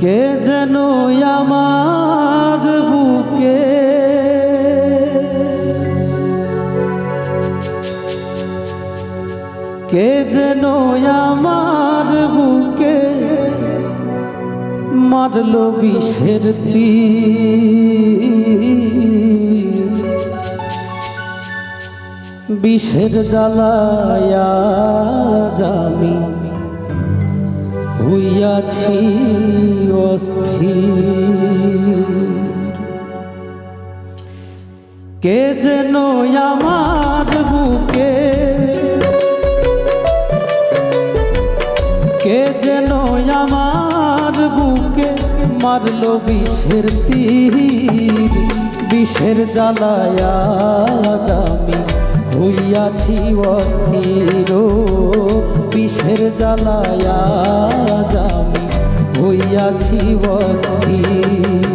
কে যেন আমার বুকে? কে যেন আমার বুকে মারলো বিষের বিষের জ্বালায়া জামি হইয়াছি অস্থির। কে যেন আমার বুকে, কে যেন আমার বুকে মারলো বিষের তীর। বিষের জ্বালায়া জামি হইয়াছি অস্থির। বিষের জ্বালায়া আমি হইয়াছি অস্থির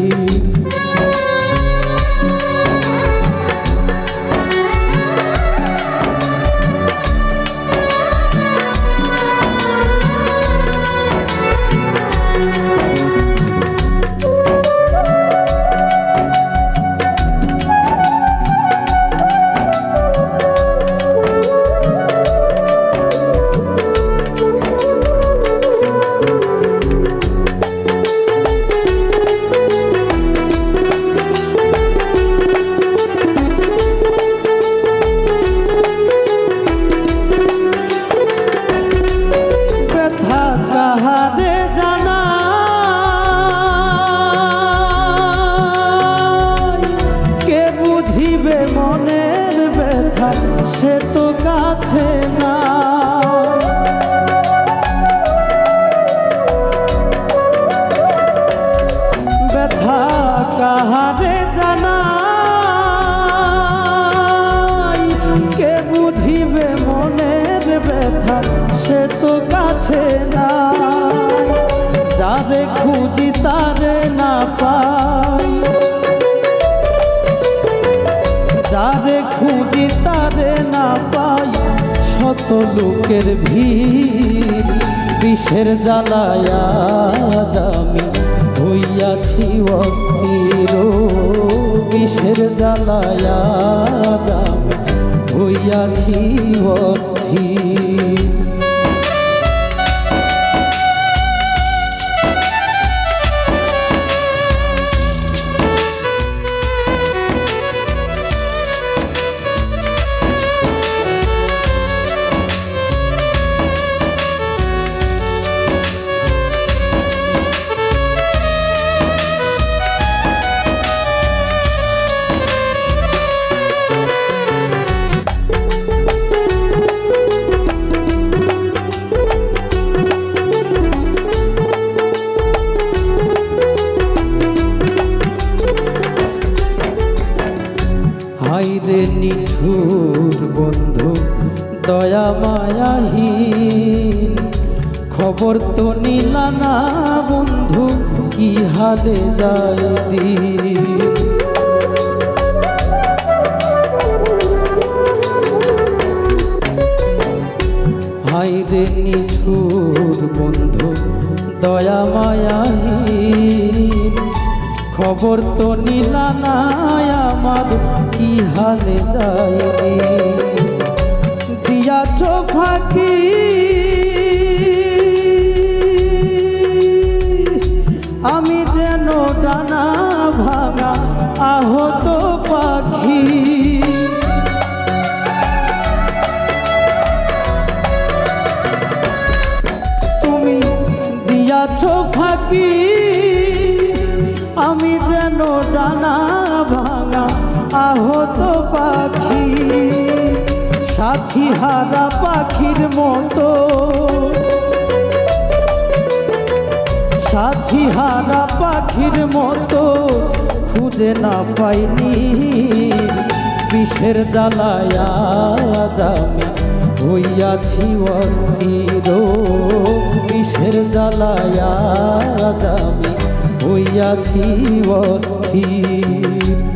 সে তো কাছে না ব্যথা কাহারে জানা কে বুঝিবে মনের ব্যথা? সে তো কাছে না যারে খুঁজি তারে না পাই লোকের ভিড় বিষের জ্বালায়া জামি হইয়াছি অস্থির। বিষের জ্বালায়া জামি হইয়াছি অস্থির। হাইরে নিঠুর বন্ধু, দয়া মায়াহীন খবর তো নিলা না বন্ধু, কি হালে যায় দিন? হাইরে নিঠুর বন্ধু, দয়া মায়াহীন খবর তো নিলা না আমার, কি হালে যায় দিয়াছ ফাঁকি। আমি যেন ডানা ভাঙা আহত পাখি। তুমি দিয়াছ ফাঁকি। ডানা ভাঙা আহত পাখি সাথী হারা পাখির মতো। সাথী হারা পাখির মতো খুঁজে না পাইনি। বিষের জ্বালায়া জামি হইয়াছি অস্থির। বিষের জ্বালায়া জামি হইয়াছি অস্থির। partir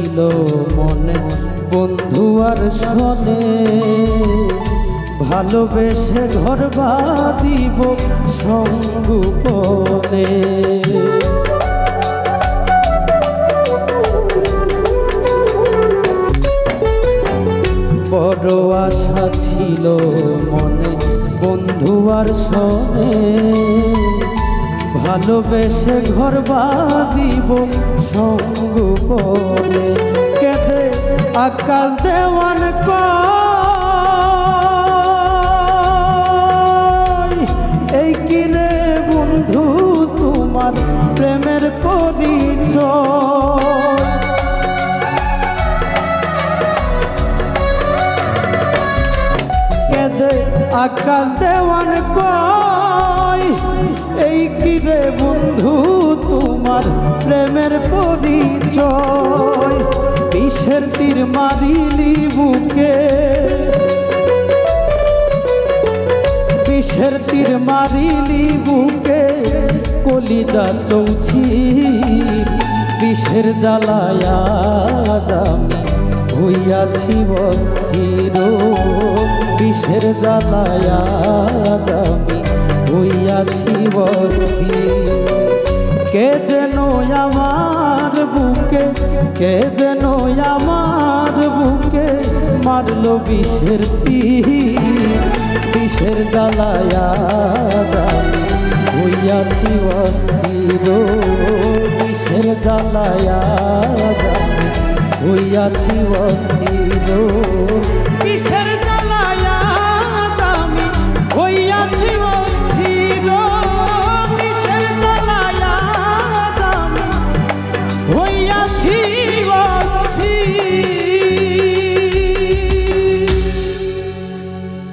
ছিল মনে বন্ধু আর শোনে। ভালোবেসে ঘর দিব সঙ্গুপনে ভালোবেসে ঘর বাঁধিব সঙ্গুপনে কেঁদে আকাশ দেওয়ান এই কিনে বন্ধু তোমার প্রেমের পরিচয়? আকাশ দেওয়ান এই কিরে বন্ধু, তোমার প্রেমের পরিচয়, বিষের তীর মারিলি বুকে। বিষের তীর মারিলি বুকে, কলিজা চৌছি। বিষের জ্বালায়া আমি হইয়াছি বস্থির বিষের জ্বালায়া কে যেন আমার বুকে মারলো বিষের তীর। বিষের জ্বালায়া হইয়াছি অস্থির। বিষের জ্বালায়া হইয়াছি অস্থির।